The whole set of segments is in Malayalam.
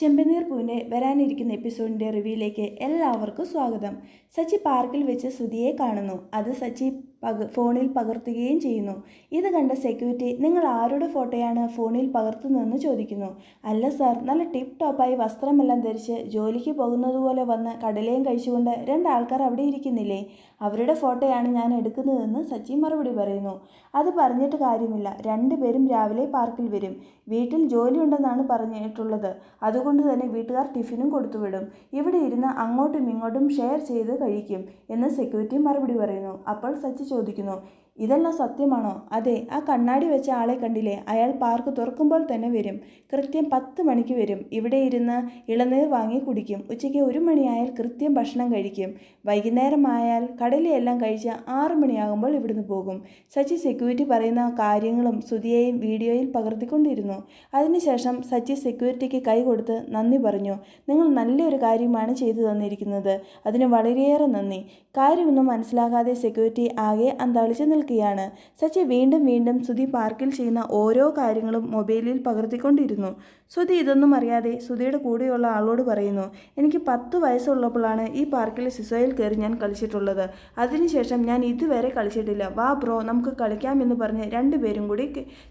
ചെമ്പനീർ പൂവിന്റെ വരാനിരിക്കുന്ന എപ്പിസോഡിന്റെ റിവ്യൂയിലേക്ക് എല്ലാവർക്കും സ്വാഗതം. സച്ചി പാർക്കിൽ വെച്ച് ശ്രുതിയെ കാണുന്നു. അത് സച്ചി പക ഫോണിൽ പകർത്തുകയും ചെയ്യുന്നു. ഇത് കണ്ട സെക്യൂരിറ്റി നിങ്ങൾ ആരുടെ ഫോട്ടോയാണ് ഫോണിൽ പകർത്തുന്നതെന്ന് ചോദിക്കുന്നു. അല്ല സാർ നല്ല ടിപ് ടോപ്പായി വസ്ത്രമെല്ലാം ധരിച്ച് ജോലിക്ക് പോകുന്നത് പോലെ വന്ന് കടലയും കഴിച്ചുകൊണ്ട് രണ്ടാൾക്കാർ അവിടെ ഇരിക്കുന്നില്ലേ? അവരുടെ ഫോട്ടോയാണ് ഞാൻ എടുക്കുന്നതെന്ന് സച്ചി മറുപടി പറയുന്നു. അത് പറഞ്ഞിട്ട് കാര്യമില്ല. രണ്ടുപേരും രാവിലെ പാർക്കിൽ വരും. വീട്ടിൽ ജോലിയുണ്ടെന്നാണ് പറഞ്ഞിട്ടുള്ളത്. അതുകൊണ്ട് തന്നെ വീട്ടുകാർ ടിഫിനും കൊടുത്തുവിടും. ഇവിടെ ഇരുന്ന് അങ്ങോട്ടും ഇങ്ങോട്ടും ഷെയർ ചെയ്ത് കഴിക്കും എന്ന് സെക്യൂരിറ്റി മറുപടി പറയുന്നു. അപ്പോൾ സച്ചി ചോദിക്കുന്നു. ഇതെല്ലാം സത്യമാണോ? അതെ ആ കണ്ണാടി വെച്ച ആളെ കണ്ടില്ലേ? അയാൾ പാർക്ക് തുറക്കുമ്പോൾ തന്നെ വരും. കൃത്യം പത്ത് മണിക്ക് വരും. ഇവിടെ ഇരുന്ന് ഇളനീർ വാങ്ങി കുടിക്കും. ഉച്ചയ്ക്ക് ഒരു മണിയായാൽ കൃത്യം ഭക്ഷണം കഴിക്കും. വൈകുന്നേരമായാൽ കടലയെല്ലാം കഴിച്ച് ആറു മണിയാകുമ്പോൾ ഇവിടുന്ന് പോകും. സച്ചി സെക്യൂരിറ്റി പറയുന്ന കാര്യങ്ങളും സുതിയെയും വീഡിയോയിൽ പകർത്തിക്കൊണ്ടിരുന്നു. അതിനുശേഷം സച്ചി സെക്യൂരിറ്റിക്ക് കൈ കൊടുത്ത് നന്ദി പറഞ്ഞു. നിങ്ങൾ നല്ലൊരു കാര്യമാണ് ചെയ്തു തന്നിരിക്കുന്നത്. അതിന് വളരെയേറെ നന്ദി. കാര്യമൊന്നും മനസ്സിലാകാതെ സെക്യൂരിറ്റി ആകെ അന്താളിച്ച് നിൽക്കുകയാണ്. സച്ചി വീണ്ടും വീണ്ടും സുധി പാർക്കിൽ ചെയ്യുന്ന ഓരോ കാര്യങ്ങളും മൊബൈലിൽ പകർത്തിക്കൊണ്ടിരുന്നു. സുധി ഇതൊന്നും അറിയാതെ സുധിയുടെ കൂടെയുള്ള ആളോട് പറയുന്നു എനിക്ക് പത്ത് വയസ്സുള്ളപ്പോഴാണ് ഈ പാർക്കിൽ സിസോയിൽ കയറി ഞാൻ കളിച്ചിട്ടുള്ളത്. അതിനുശേഷം ഞാൻ ഇതുവരെ കളിച്ചിട്ടില്ല. വാ ബ്രോ നമുക്ക് കളിക്കാമെന്ന് പറഞ്ഞ് രണ്ടുപേരും കൂടി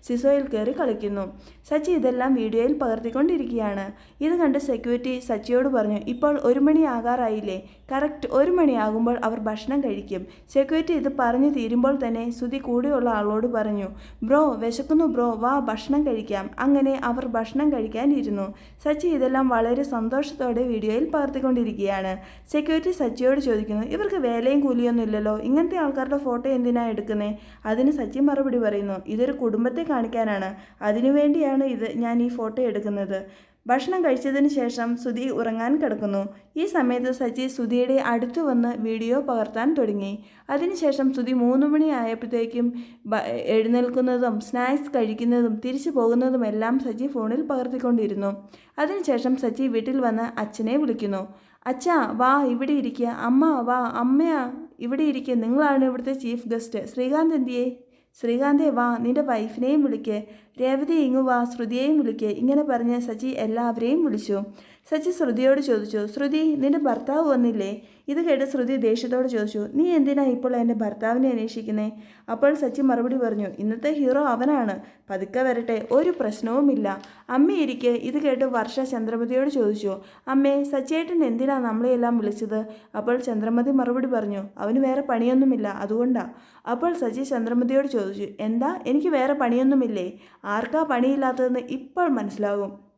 സിസോയിൽ കയറി കളിക്കുന്നു. സച്ചി ഇതെല്ലാം വീഡിയോയിൽ പകർത്തിക്കൊണ്ടിരിക്കുകയാണ്. ഇത് കണ്ട് സെക്യൂരിറ്റി സച്ചിയോട് പറഞ്ഞു ഇപ്പോൾ ഒരു മണി ആകാറായില്ലേ? കറക്റ്റ് ഒരു മണിയാകുമ്പോൾ അവർ ഭക്ഷണം കഴിക്കും. സെക്യൂരിറ്റി ഇത് പറഞ്ഞു തീരുമ്പോൾ തന്നെ സുതി കൂടെയുള്ള ആളോട് പറഞ്ഞു ബ്രോ വിശക്കുന്നു ബ്രോ വാ ഭക്ഷണം കഴിക്കാം. അങ്ങനെ അവർ ഭക്ഷണം കഴിക്കാനിരുന്നു. സച്ചി ഇതെല്ലാം വളരെ സന്തോഷത്തോടെ വീഡിയോയിൽ പകർത്തിക്കൊണ്ടിരിക്കുകയാണ്. സെക്യൂരിറ്റി സച്ചിയോട് ചോദിക്കുന്നു ഇവർക്ക് വേലയും കൂലിയൊന്നും ഇല്ലല്ലോ ഇങ്ങനത്തെ ആൾക്കാരുടെ ഫോട്ടോ എന്തിനാ എടുക്കുന്നത് അതിന് സച്ചി മറുപടി പറയുന്നു ഇതൊരു കുടുംബത്തെ കാണിക്കാനാണ്. അതിനുവേണ്ടിയാണ് ഇത് ഞാൻ ഈ ഫോട്ടോ എടുക്കുന്നത്. ഭക്ഷണം കഴിച്ചതിന് ശേഷം സുധി ഉറങ്ങാൻ കിടക്കുന്നു. ഈ സമയത്ത് സച്ചി സുധിയുടെ അടുത്തു വന്ന് വീഡിയോ പകർത്താൻ തുടങ്ങി. അതിനുശേഷം സുധി മൂന്ന് മണി ആയപ്പോഴത്തേക്കും എഴുന്നേൽക്കുന്നതും സ്നാക്സ് കഴിക്കുന്നതും തിരിച്ചു പോകുന്നതുമെല്ലാം സച്ചി ഫോണിൽ പകർത്തിക്കൊണ്ടിരുന്നു. അതിനുശേഷം സച്ചി വീട്ടിൽ വന്ന് അച്ഛനെ വിളിക്കുന്നു. അച്ഛാ വാ ഇവിടെ ഇരിക്കുക അമ്മ വാ അമ്മയാ ഇവിടെ ഇരിക്കുക നിങ്ങളാണ് ഇവിടുത്തെ ചീഫ് ഗസ്റ്റ്. ശ്രീകാന്ത് എന്തിയേ? ശ്രീകാന്തേ വാ നിന്റെ വൈഫിനെയും വിളിക്കേ. രേവതി ഇങ്ങു വാ ശ്രുതിയെയും വിളിക്കേ. ഇങ്ങനെ പറഞ്ഞ് സജി എല്ലാവരെയും വിളിച്ചു. സച്ചി ശ്രുതിയോട് ചോദിച്ചു ശ്രുതി നിന്റെ ഭർത്താവ് വന്നില്ലേ? ഇത് കേട്ട് ശ്രുതി ദേഷ്യത്തോട് ചോദിച്ചു നീ എന്തിനാ ഇപ്പോൾ എന്റെ ഭർത്താവിനെ അന്വേഷിക്കുന്നേ? അപ്പോൾ സച്ചി മറുപടി പറഞ്ഞു ഇന്നത്തെ ഹീറോ അവനാണ് പതുക്കെ വരട്ടെ ഒരു പ്രശ്നവുമില്ല. അമ്മയിരിക്കെ ഇത് കേട്ട് വർഷ ചന്ദ്രമതിയോട് ചോദിച്ചു അമ്മേ സച്ചിയേട്ടൻ എന്തിനാ നമ്മളെയെല്ലാം വിളിച്ചത്? അപ്പോൾ ചന്ദ്രമതി മറുപടി പറഞ്ഞു അവന് വേറെ പണിയൊന്നുമില്ല അതുകൊണ്ടാണ് അപ്പോൾ സച്ചി ചന്ദ്രമതിയോട് ചോദിച്ചു എന്താ? എനിക്ക് വേറെ പണിയൊന്നുമില്ലേ? ആർക്കാ പണിയില്ലാത്തതെന്ന് ഇപ്പോൾ മനസ്സിലാകും.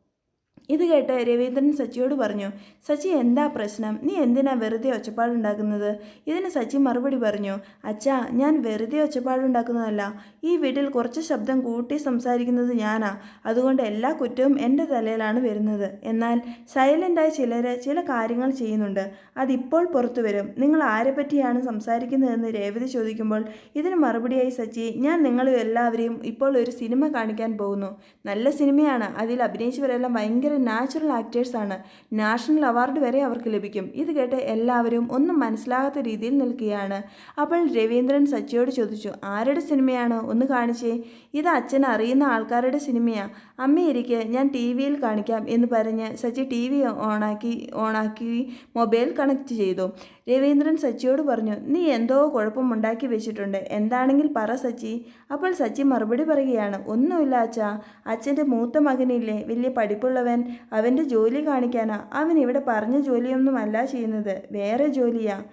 ഇത് കേട്ട് രവീന്ദ്രൻ സച്ചിയോട് പറഞ്ഞു സച്ചി എന്താ പ്രശ്നം? നീ എന്തിനാ വെറുതെ ഒച്ചപ്പാടുണ്ടാക്കുന്നത്? ഇതിന് സച്ചി മറുപടി പറഞ്ഞു അച്ഛാ ഞാൻ വെറുതെ ഒച്ചപ്പാടുണ്ടാക്കുന്നതല്ല. ഈ വീട്ടിൽ കുറച്ച് ശബ്ദം കൂട്ടി സംസാരിക്കുന്നത് ഞാനാ. അതുകൊണ്ട് എല്ലാ കുറ്റവും എന്റെ തലയിലാണ് വരുന്നത്. എന്നാൽ സൈലന്റായി ചിലർ ചില കാര്യങ്ങൾ ചെയ്യുന്നുണ്ട്. അതിപ്പോൾ പുറത്തു വരും. നിങ്ങൾ ആരെ പറ്റിയാണ് സംസാരിക്കുന്നതെന്ന് രേവതി ചോദിക്കുമ്പോൾ ഇതിന് മറുപടിയായി സച്ചി ഞാൻ നിങ്ങൾ എല്ലാവരെയും ഇപ്പോൾ ഒരു സിനിമ കാണിക്കാൻ പോകുന്നു. നല്ല സിനിമയാണ്. അതിൽ അഭിനയിച്ചവരെല്ലാം ഭയങ്കര നാച്ചുറൽ ആക്ടേഴ്സാണ് നാഷണൽ അവാർഡ് വരെ അവർക്ക് ലഭിക്കും. ഇത് കേട്ട് എല്ലാവരും ഒന്നും മനസ്സിലാകാത്ത രീതിയിൽ നിൽക്കുകയാണ്. അപ്പോൾ രവീന്ദ്രൻ സച്ചിയോട് ചോദിച്ചു ആരുടെ സിനിമയാണ്? ഒന്ന് കാണിച്ചേ. ഇത് അച്ഛൻ അറിയുന്ന ആൾക്കാരുടെ സിനിമയാ. അമ്മയിരിക്കെ ഞാൻ ടി വിയിൽ കാണിക്കാം എന്ന് പറഞ്ഞ് സച്ചി ടി വി ഓണാക്കി ഓണാക്കി മൊബൈൽ കണക്ട് ചെയ്തു. രവീന്ദ്രൻ സച്ചിയോട് പറഞ്ഞു നീ എന്തോ കുഴപ്പമുണ്ടാക്കി വെച്ചിട്ടുണ്ട്. എന്താണെങ്കിൽ പറ സച്ചി. അപ്പോൾ സച്ചി മറുപടി പറയുകയാണ് ഒന്നുമില്ല അച്ഛാ. അച്ഛന്റെ മൂത്ത മകനില്ലേ. വലിയ പഠിപ്പുള്ളവൻ. അവന്റെ ജോലി കാണിക്കാനാ. അവൻ ഇവിടെ പറഞ്ഞ ജോലിയൊന്നുമല്ല ചെയ്യുന്നത്. വേറെ ജോലിയാ.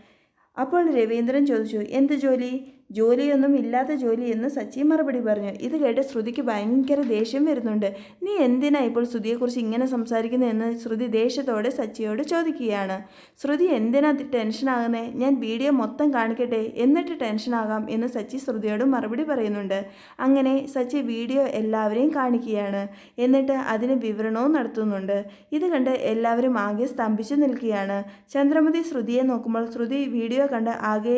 അപ്പോൾ രവീന്ദ്രൻ ചോദിച്ചു എന്ത് ജോലി? ജോലിയൊന്നും ഇല്ലാത്ത ജോലി എന്ന് സച്ചി മറുപടി പറഞ്ഞു. ഇത് കേട്ട് ശ്രുതിക്ക് ഭയങ്കര ദേഷ്യം വരുന്നുണ്ട്. നീ എന്തിനാ ഇപ്പോൾ ശ്രുതിയെക്കുറിച്ച് ഇങ്ങനെ സംസാരിക്കുന്നതെന്ന് ശ്രുതി ദേഷ്യത്തോടെ സച്ചിയോട് ചോദിക്കുകയാണ്. ശ്രുതി എന്തിനാ ടെൻഷനാകുന്നേ? ഞാൻ വീഡിയോ മൊത്തം കാണിക്കട്ടെ? എന്നിട്ട് ടെൻഷനാകാം? എന്ന് സച്ചി ശ്രുതിയോട് മറുപടി പറയുന്നുണ്ട്. അങ്ങനെ സച്ചി വീഡിയോ എല്ലാവരെയും കാണിക്കുകയാണ്. എന്നിട്ട് അതിന് വിവരണവും നടത്തുന്നുണ്ട്. ഇത് കണ്ട് എല്ലാവരും ആകെ സ്തംഭിച്ചു നിൽക്കുകയാണ്. ചന്ദ്രമതി ശ്രുതിയെ നോക്കുമ്പോൾ ശ്രുതി വീഡിയോ കണ്ട് ആകെ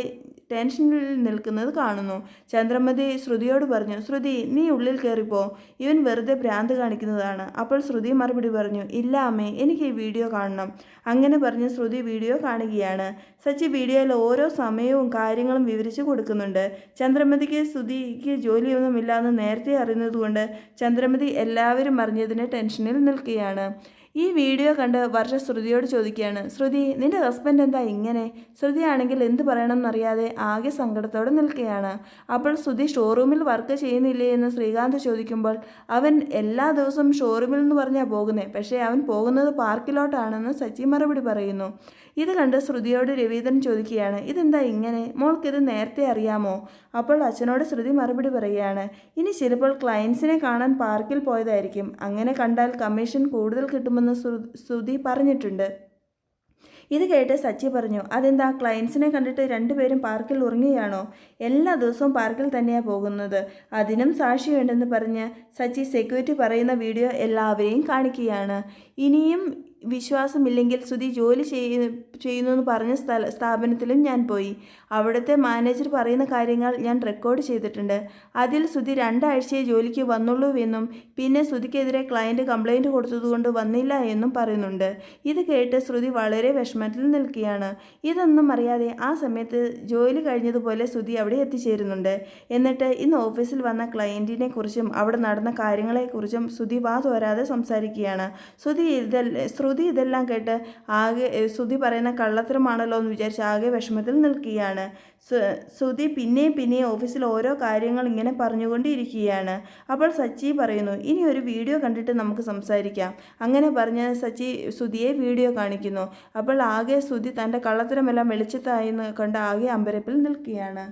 ടെൻഷനിൽ നിൽക്കുന്നത് കാണുന്നു. ചന്ദ്രമതി ശ്രുതിയോട് പറഞ്ഞു ശ്രുതി നീ ഉള്ളിൽ കയറിപ്പോ ഇവൻ വെറുതെ ഭ്രാന്ത് കാണിക്കുന്നതാണ്. അപ്പോൾ ശ്രുതി മറുപടി പറഞ്ഞു ഇല്ല അമ്മേ എനിക്ക് ഈ വീഡിയോ കാണണം. അങ്ങനെ പറഞ്ഞ് ശ്രുതി വീഡിയോ കാണുകയാണ്. സച്ചി വീഡിയോയിൽ ഓരോ സമയവും കാര്യങ്ങളും വിവരിച്ചു കൊടുക്കുന്നുണ്ട്. ചന്ദ്രമതിക്ക് ശ്രുതിക്ക് ജോലിയൊന്നുമില്ല എന്ന് നേരത്തെ അറിയുന്നതുകൊണ്ട് ചന്ദ്രമതി എല്ലാവരും അറിഞ്ഞതിന് ടെൻഷനിൽ നിൽക്കുകയാണ്. ഈ വീഡിയോ കണ്ട് വർഷ ശ്രുതിയോട് ചോദിക്കുകയാണ് ശ്രുതി നിന്റെ ഹസ്ബൻഡ് എന്താ ഇങ്ങനെ? ശ്രുതിയാണെങ്കിൽ എന്ത് പറയണമെന്നറിയാതെ ആകെ സങ്കടത്തോടെ നിൽക്കുകയാണ്. അപ്പോൾ ശ്രുതി ഷോറൂമിൽ വർക്ക് ചെയ്യുന്നില്ലേ എന്ന് ശ്രീകാന്ത് ചോദിക്കുമ്പോൾ അവൻ എല്ലാ ദിവസവും ഷോറൂമിൽ എന്ന് പറഞ്ഞാൽ പോകുന്നേ പക്ഷേ അവൻ പോകുന്നത് പാർക്കിലോട്ടാണെന്ന് സച്ചി മറുപടി പറയുന്നു. ഇത് കണ്ട് ശ്രുതിയോട് രവീന്ദ്രൻ ചോദിക്കുകയാണ് ഇതെന്താ ഇങ്ങനെ? മോൾക്കിത് നേരത്തെ അറിയാമോ? അപ്പോൾ അച്ഛനോട് ശ്രുതി മറുപടി പറയുകയാണ് ഇനി ചിലപ്പോൾ ക്ലയൻസിനെ കാണാൻ പാർക്കിൽ പോയതായിരിക്കും. അങ്ങനെ കണ്ടാൽ കമ്മീഷൻ കൂടുതൽ കിട്ടുമെന്ന് ശ്രു- ശ്രുതി പറഞ്ഞിട്ടുണ്ട്. ഇത് കേട്ട് സച്ചി പറഞ്ഞു അതെന്താ ക്ലയൻസിനെ കണ്ടിട്ട് രണ്ടുപേരും പാർക്കിൽ ഉറങ്ങുകയാണോ എല്ലാ ദിവസവും പാർക്കിൽ തന്നെയാണ് പോകുന്നത്. അതിനും സാക്ഷിയുണ്ടെന്ന് പറഞ്ഞ് സച്ചി സെക്യൂരിറ്റി പറയുന്ന വീഡിയോ എല്ലാവരെയും കാണിക്കുകയാണ്. ഇനിയും വിശ്വാസമില്ലെങ്കിൽ സുധി ജോലി ചെയ്യ ചെയ്യുന്നു എന്ന് പറഞ്ഞ സ്ഥല സ്ഥാപനത്തിലും ഞാൻ പോയി. അവിടുത്തെ മാനേജർ പറയുന്ന കാര്യങ്ങൾ ഞാൻ റെക്കോർഡ് ചെയ്തിട്ടുണ്ട്. അതിൽ സുധി രണ്ടാഴ്ചയെ ജോലിക്ക് വന്നുള്ളൂ എന്നും പിന്നെ ശ്രുതിക്കെതിരെ ക്ലയന്റ് കംപ്ലൈന്റ് കൊടുത്തതുകൊണ്ട് വന്നില്ല എന്നും പറയുന്നുണ്ട്. ഇത് കേട്ട് ശ്രുതി വളരെ വിഷമത്തിൽ നിൽക്കുകയാണ്. ഇതൊന്നും അറിയാതെ ആ സമയത്ത് ജോലി കഴിഞ്ഞതുപോലെ ശ്രുതി അവിടെ എത്തിച്ചേരുന്നുണ്ട്. എന്നിട്ട് ഇന്ന് ഓഫീസിൽ വന്ന ക്ലയന്റിനെ കുറിച്ചും അവിടെ നടന്ന കാര്യങ്ങളെക്കുറിച്ചും ശ്രുതി വാ തോരാതെ സംസാരിക്കുകയാണ്. ശ്രുതി ഇതെല്ലാം ശ്രുതി ഇതെല്ലാം കേട്ട് ആകെ ശ്രുതി പറയുന്ന കള്ളത്തരമാണല്ലോ എന്ന് വിചാരിച്ച് ആകെ വിഷമത്തിൽ നിൽക്കുകയാണ്. ശ്രുതി പിന്നെയും പിന്നെയും ഓഫീസിൽ ഓരോ കാര്യങ്ങൾ ഇങ്ങനെ പറഞ്ഞുകൊണ്ടിരിക്കുകയാണ്. അപ്പോൾ സച്ചി പറയുന്നു ഇനി ഒരു വീഡിയോ കണ്ടിട്ട് നമുക്ക് സംസാരിക്കാം. അങ്ങനെ പറഞ്ഞ് സച്ചി ശ്രുതിയെ വീഡിയോ കാണിക്കുന്നു. അപ്പോൾ ആകെ ശ്രുതി തന്റെ കള്ളത്തരമെല്ലാം വെളിച്ചത്തായി കണ്ട് ആകെ അമ്പരപ്പിൽ നിൽക്കുകയാണ്.